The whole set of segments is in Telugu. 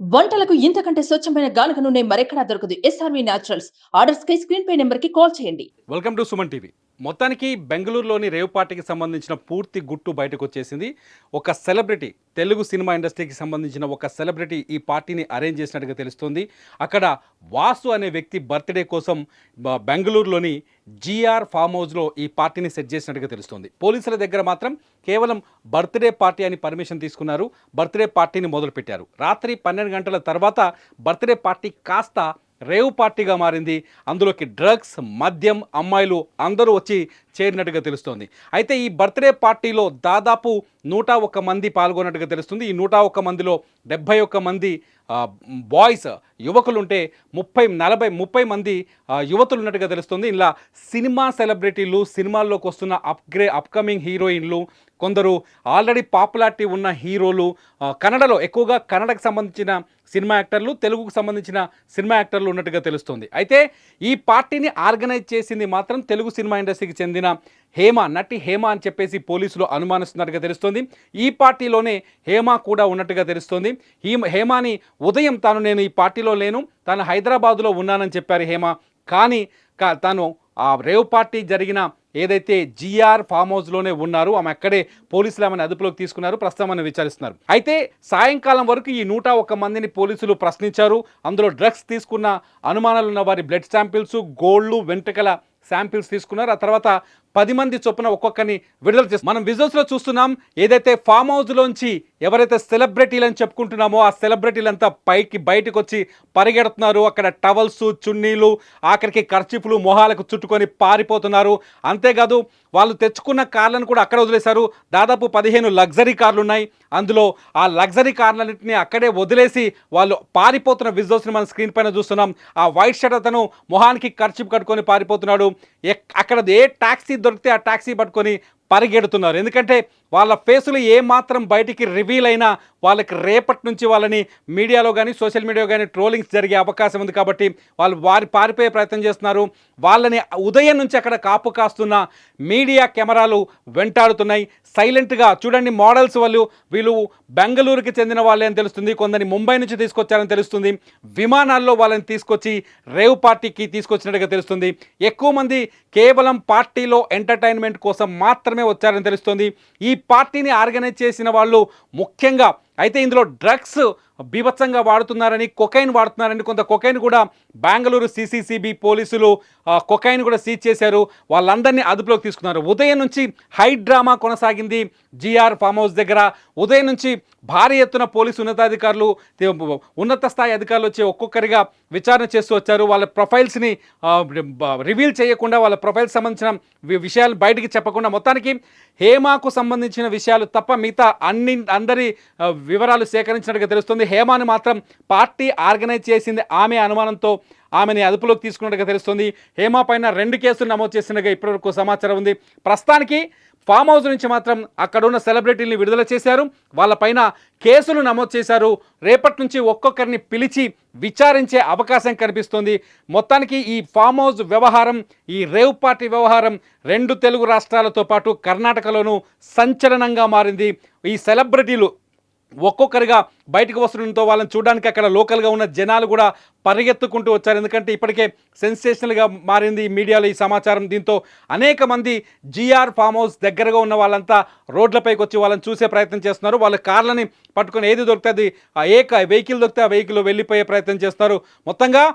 వంటలకు ఇంతకంటే స్వచ్ఛమైన గానుక నూనె మరెక్కడా దొరకదు. ఎస్ఆర్వి న్యాచురల్స్ ఆర్డర్స్ కై స్క్రీన్ పై నెంబర్కి కాల్ చేయండి. వెల్కమ్ టు సుమన్ టీవీ మొత్తానికి బెంగళూరులోని రేవ్ పార్టీకి సంబంధించిన పూర్తి గుట్టు బయటకు వచ్చేసింది. ఒక సెలబ్రిటీ తెలుగు సినిమా ఇండస్ట్రీకి సంబంధించిన ఒక సెలబ్రిటీ ఈ పార్టీని అరేంజ్ చేసినట్టుగా తెలుస్తుంది. అక్కడ వాసు అనే వ్యక్తి బర్త్డే కోసం బెంగళూరులోని జిఆర్ ఫామ్ హౌస్లో ఈ పార్టీని సెట్ చేసినట్టుగా తెలుస్తుంది. పోలీసుల దగ్గర మాత్రం కేవలం బర్త్డే పార్టీ అని పర్మిషన్ తీసుకున్నారు. బర్త్డే పార్టీని మొదలుపెట్టారు. రాత్రి పన్నెండు గంటల తర్వాత బర్త్డే పార్టీ కాస్త రేవ్ పార్టీగా మారింది. అందులోకి డ్రగ్స్ మద్యం అమ్మాయిలు అందరూ వచ్చి చేరినట్టుగా తెలుస్తోంది. అయితే ఈ బర్త్డే పార్టీలో దాదాపు నూట ఒక్క మంది పాల్గొన్నట్టుగా తెలుస్తుంది. ఈ నూట ఒక్క మందిలో డెబ్భై ఒక్క మంది బాయ్స్ యువకులు ఉంటే ముప్పై నలభై ముప్పై మంది యువతులు ఉన్నట్టుగా తెలుస్తుంది. ఇలా సినిమా సెలబ్రిటీలు సినిమాల్లోకి వస్తున్న అప్గ్రే అప్కమింగ్ హీరోయిన్లు కొందరు ఆల్రెడీ పాపులారిటీ ఉన్న హీరోలు కన్నడలో ఎక్కువగా కన్నడకు సంబంధించిన సినిమా యాక్టర్లు తెలుగుకు సంబంధించిన సినిమా యాక్టర్లు ఉన్నట్టుగా తెలుస్తుంది. అయితే ఈ పార్టీని ఆర్గనైజ్ చేసింది మాత్రం తెలుగు సినిమా ఇండస్ట్రీకి చెందిన హేమ నటి హేమ అని చెప్పేసి పోలీసులు అనుమానిస్తున్నట్టుగా తెలుస్తోంది. ఈ పార్టీలోనే హేమ కూడా ఉన్నట్టుగా తెలుస్తోంది. ఈ హేమాని ఉదయం తాను నేను ఈ పార్టీలో లేను తాను హైదరాబాదులో ఉన్నానని చెప్పారు హేమ. కానీ కా తాను ఆ రేవ్ పార్టీ జరిగిన ఏదైతే జిఆర్ ఫామ్ హౌస్లోనే ఉన్నారు ఆమె అక్కడే పోలీసులు ఆమెను అదుపులోకి తీసుకున్నారు ప్రస్తుతం ఆమెను విచారిస్తున్నారు. అయితే సాయంకాలం వరకు ఈ నూట ఒక్క మందిని పోలీసులు ప్రశ్నించారు. అందులో డ్రగ్స్ తీసుకున్న అనుమానాలు ఉన్న వారి బ్లడ్ శాంపిల్స్ గోల్డ్ వెంట్రుకల శాంపిల్స్ తీసుకున్నారు. ఆ తర్వాత పది మంది చొప్పున ఒక్కొక్కరిని విడుదల చేసి మనం విజువల్స్లో చూస్తున్నాం ఏదైతే ఫామ్ హౌస్లోంచి ఎవరైతే సెలబ్రిటీలని చెప్పుకుంటున్నామో ఆ సెలబ్రిటీలంతా పైకి బయటకు వచ్చి పరిగెడుతున్నారు. అక్కడ టవల్స్ చున్నీలు ఆఖరికి ఖర్చీఫ్లు మొహాలకు చుట్టుకొని పారిపోతున్నారు. అంతేకాదు వాళ్ళు తెచ్చుకున్న కార్లను కూడా అక్కడ వదిలేశారు. దాదాపు పదిహేను లగ్జరీ కార్లు ఉన్నాయి. అందులో ఆ లగ్జరీ కార్లన్నింటినీ అక్కడే వదిలేసి వాళ్ళు పారిపోతున్న విజువల్స్ని మనం స్క్రీన్ పైన చూస్తున్నాం. ఆ వైట్ షర్ట్ అతను మొహానికి ఖర్చు కట్టుకొని పారిపోతున్నాడు. ఎక్- అక్కడ ఏ టాక్సీ దొరికితే ఆ టాక్సీ పట్టుకొని పరిగెడుతున్నారు. ఎందుకంటే వాళ్ళ ఫేసులు ఏ మాత్రం బయటికి రివీల్ అయినా వాళ్ళకి రేపటి నుంచి వాళ్ళని మీడియాలో కానీ సోషల్ మీడియా కానీ ట్రోలింగ్స్ జరిగే అవకాశం ఉంది కాబట్టి వాళ్ళు వారి పారిపోయే ప్రయత్నం చేస్తున్నారు. వాళ్ళని ఉదయం నుంచి అక్కడ కాపు కాస్తున్న మీడియా కెమెరాలు వెంటాడుతున్నాయి. సైలెంట్గా చూడండి మోడల్స్ వాళ్ళు. వీళ్ళు బెంగళూరుకి చెందిన వాళ్ళే అని తెలుస్తుంది. కొందరిని ముంబై నుంచి తీసుకొచ్చారని తెలుస్తుంది. విమానాల్లో వాళ్ళని తీసుకొచ్చి రేవ్ పార్టీకి తీసుకొచ్చినట్టుగా తెలుస్తుంది. ఎక్కువ మంది కేవలం పార్టీలో ఎంటర్టైన్మెంట్ కోసం మాత్రమే వచ్చారని తెలుస్తుంది. ఈ పార్టీని ఆర్గనైజ్ చేసిన వాళ్ళు ముఖ్యంగా అయితే ఇందులో డ్రగ్స్ బీభత్సంగా వాడుతున్నారని కొకైన్ వాడుతున్నారని కొంత కొకైన్ కూడా బెంగళూరు సిసిసిబి పోలీసులు కొకైన్ కూడా సీజ్ చేశారు. వాళ్ళందరినీ అదుపులోకి తీసుకున్నారు. ఉదయం నుంచి హై డ్రామా కొనసాగింది జిఆర్ ఫామ్ హౌస్ దగ్గర. ఉదయం నుంచి భారీ ఎత్తున పోలీసు ఉన్నతాధికారులు ఉన్నత స్థాయి అధికారులు వచ్చి ఒక్కొక్కరిగా విచారణ చేస్తూ వచ్చారు. వాళ్ళ ప్రొఫైల్స్ని రివీల్ చేయకుండా వాళ్ళ ప్రొఫైల్స్ సంబంధించిన విషయాలు బయటికి చెప్పకుండా మొత్తానికి హేమాకు సంబంధించిన విషయాలు తప్ప మిగతా అన్ని అందరి వివరాలు సేకరించినట్టుగా తెలుస్తుంది. హేమాను మాత్రం పార్టీ ఆర్గనైజ్ చేసింది. ఆమె అనుమానంతో ఆమెని అదుపులోకి తీసుకున్నట్టుగా తెలుస్తుంది. హేమా పైన రెండు కేసులు నమోదు చేసినట్టుగా ఇప్పటివరకు సమాచారం ఉంది. ప్రస్తుతానికి ఫామ్ హౌస్ నుంచి మాత్రం అక్కడ ఉన్న సెలబ్రిటీని విడుదల చేశారు. వాళ్ళపైన కేసులు నమోదు చేశారు. రేపటి నుంచి ఒక్కొక్కరిని పిలిచి విచారించే అవకాశం కనిపిస్తుంది. మొత్తానికి ఈ ఫామ్ హౌస్ వ్యవహారం ఈ రేవ్ పార్టీ వ్యవహారం రెండు తెలుగు రాష్ట్రాలతో పాటు కర్ణాటకలోనూ సంచలనంగా మారింది. ఈ సెలబ్రిటీలు ఒక్కొక్కరిగా బయటకు వస్తుండటంతో వాళ్ళని చూడడానికి అక్కడ లోకల్గా ఉన్న జనాలు కూడా పరిగెత్తుకుంటూ వచ్చారు. ఎందుకంటే ఇప్పటికే సెన్సేషనల్గా మారింది మీడియాలో ఈ సమాచారం. దీంతో అనేక మంది జిఆర్ ఫామ్ హౌస్ దగ్గరగా ఉన్న వాళ్ళంతా రోడ్లపైకి వచ్చి వాళ్ళని చూసే ప్రయత్నం చేస్తున్నారు. వాళ్ళ కార్లని పట్టుకొని ఏది దొరుకుతుంది ఆ ఏ వెహికల్ దొరికితే ఆ వెహికల్ వెళ్ళిపోయే ప్రయత్నం చేస్తున్నారు. మొత్తంగా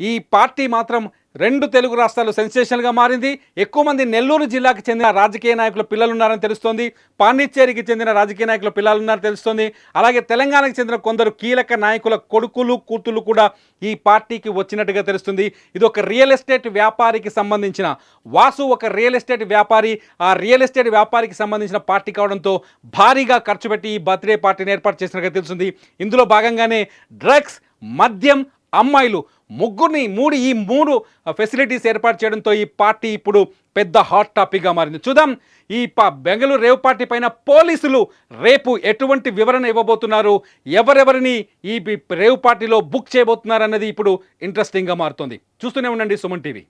ఈ పార్టీ మాత్రం రెండు తెలుగు రాష్ట్రాలు సెన్సేషన్గా మారింది. ఎక్కువ మంది నెల్లూరు జిల్లాకు చెందిన రాజకీయ నాయకుల పిల్లలు ఉన్నారని తెలుస్తోంది. పాండిచ్చేరికి చెందిన రాజకీయ నాయకుల పిల్లలు ఉన్నారని తెలుస్తోంది. అలాగే తెలంగాణకు చెందిన కొందరు కీలక నాయకుల కొడుకులు కూతుళ్ళు కూడా ఈ పార్టీకి వచ్చినట్టుగా తెలుస్తుంది. ఇది ఒక రియల్ ఎస్టేట్ వ్యాపారికి సంబంధించిన వాసు ఒక రియల్ ఎస్టేట్ వ్యాపారి. ఆ రియల్ ఎస్టేట్ వ్యాపారికి సంబంధించిన పార్టీ కావడంతో భారీగా ఖర్చు పెట్టి ఈ బర్త్డే పార్టీని ఏర్పాటు చేసినట్టుగా తెలుస్తుంది. ఇందులో భాగంగానే డ్రగ్స్ మద్యం అమ్మాయిలు ముగ్గురిని మూడు ఈ మూడు ఫెసిలిటీస్ ఏర్పాటు చేయడంతో ఈ పార్టీ ఇప్పుడు పెద్ద హాట్ టాపిక్గా మారింది. చూద్దాం ఈ పా బెంగళూరు రేవ్ పార్టీ పైన పోలీసులు రేపు ఎటువంటి వివరణ ఇవ్వబోతున్నారు? ఎవరెవరిని ఈ రేవ్ పార్టీలో బుక్ చేయబోతున్నారు అన్నది ఇప్పుడు ఇంట్రెస్టింగ్గా మారుతుంది. చూస్తూనే ఉండండి సుమన్ టీవీ.